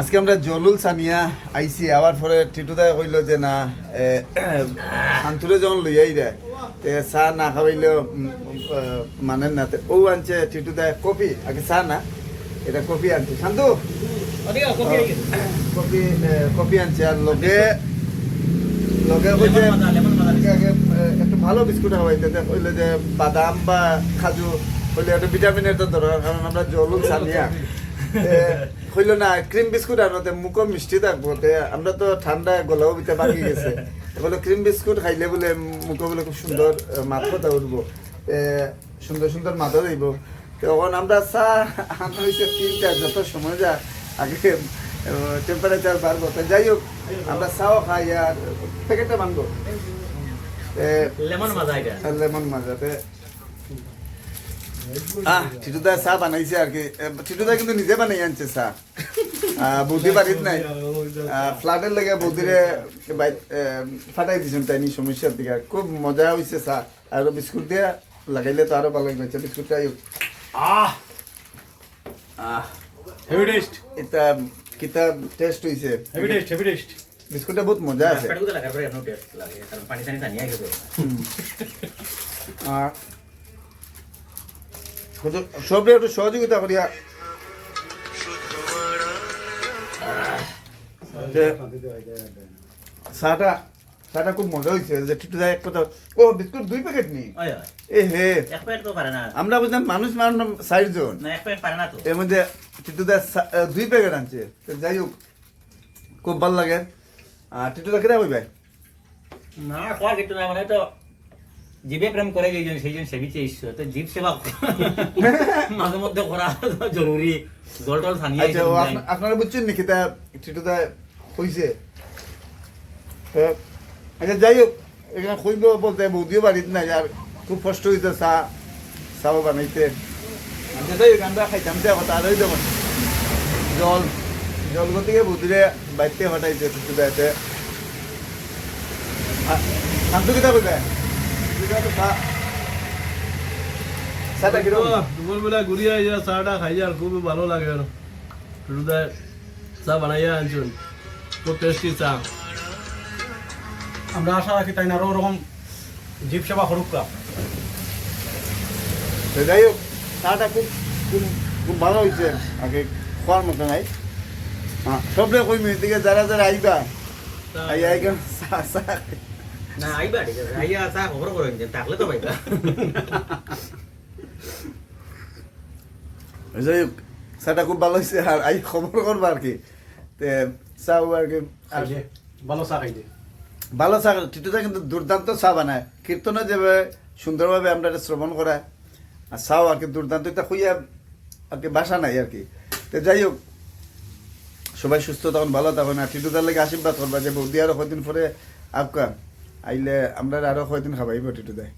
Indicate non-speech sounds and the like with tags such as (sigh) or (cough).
আজকে আমরা জলুল সানিয়া আইসি আবার পরে টিটুদায় কইল যে না শান্তুরে যখন লইয়াই দেয় তে চা না আহ, মানে না ও আনছে টিটুদায় কফি আগে চা না এটা কফি আনছে। শান্তু? কফি কফি আনছে আর লগে লগে কইছে একটু ভালো বিস্কুট খাওয়াইতে কইলে যে বাদাম বা খাজু হইলে একটা ভিটামিনের তো দরকার কারণ আমরা জলুল সানিয়া। (laughs) হইল না ক্রিম বিস্কুট আনতে মুখও মিষ্টি থাকব আমরা তো ঠান্ডা গলাও ভিতরে বাকি গেছে। বলে ক্রিম বিস্কুট খাইলে বলে মুখও বলে খুব সুন্দর মাথাটা উঠবো। সুন্দর সুন্দর মাথা দিব তখন আমরা চা আনা হয়েছে তিনটা যত সময় যা আগে টেম্পারেচার বাড়বো তো যাই হোক আমরা চাও খাই আর প্যাকেটটা বানবো। লেমন মাজা লেমন মাজাতে আহ টিটুদা চা বানাইছে আর কি। এ, টিটুদা কিন্তু নিজে বানাই আনছে চা। আহ, বৌদি বাড়িত নাই। ফ্লাটের লেগে এ, ফাটাই দিছেন তাই সমস্যার দিকে। খুব মজা হয়েছে চা। আর বিস্কুট দিয়ে লাগাইলে তো আরও ভালো হয়েছে বিস্কুটটা আহ। আহ হেভি টেস্ট এটা কিতা টেস্ট হয়েছে হেভি টেস্ট হেভি টেস্ট বিস্কুটটা বহুত মজা আছে। লাগে কারণ পানি (laughs) কত- একটু সহযোগিতা করিয়া। চাটা চাটা খুব মজা হয়েছে যে টিটু যায় এক কথা ও বিস্কুট দুই প্যাকেট নি? এ হে। আমরা বুঝলাম মানুষ মানুষ চারজন। না এক প্যাকেট না এর মধ্যে টিটু দা দুই প্যাকেট আনছে। যাই হোক খুব ভালো লাগে। আর টিটু দা কেটা হইবে? না কোয়া কিছু না মানে তো জিভে প্রেম করে যেজন সেইজন সেবিছে ঈশ্বর। তো জীব সেবা (laughs) মাঝে মধ্যে করা জরুরি। জল টল ছানিয়ে আচ্ছা আপনারা বুঝছেন নাকি? তা দা হইছে। আচ্ছা যাই হোক এখানে কইব বলতে বৌদিও বাড়িত নাই আর খুব কষ্ট হইতে চা চাও বানাইতে। আচ্ছা যাই হোক আমরা খাইতাম যে কথা আর হইতে জল জল গতিকে বৌদিরে বাড়িতে হটাইছে টিটু দাইতে শান্তু কিতা কইবে? চাটা কীরকম দুপুরবেলা ঘুরিয়ে আইয়া চাটা খাই আর খুবই ভালো লাগে আর রুদায় চা বানাইয়া আনছুন খুব টেস্টি চা আমরা আশা রাখি তাই না আরও ওরকম জীব সেবা করুক কা। তো যাই হোক চাটা খুব খুব ভালো হয়েছে। আগে খোয়ার মতো নাই। সবরে কইমি এদিকে যারা যারা আইবা আই আইগা চা চা যাই হোক চাটা খুব ভালো হয়েছে আর আই খবর করবা আর কি। তে চাও আর কি আর খাইছে ভালো চা খাইছে। ভালো চা টিটুটা কিন্তু দুর্দান্ত চা বানায়। কীর্তনে যেভাবে সুন্দরভাবে আমরা এটা শ্রবণ করায় আর চাও আর কি দুর্দান্ত এটা খুইয়া আর কি বাসা নাই আর কি। তো যাই হোক সবাই সুস্থ তখন ভালো তখন আর টিটুদার লাগে আশীর্বাদ করবা যে বৌদি আরও কয়দিন পরে আপকা আইলে আমরা আরও কয়দিন খাবাইব টিটুদায়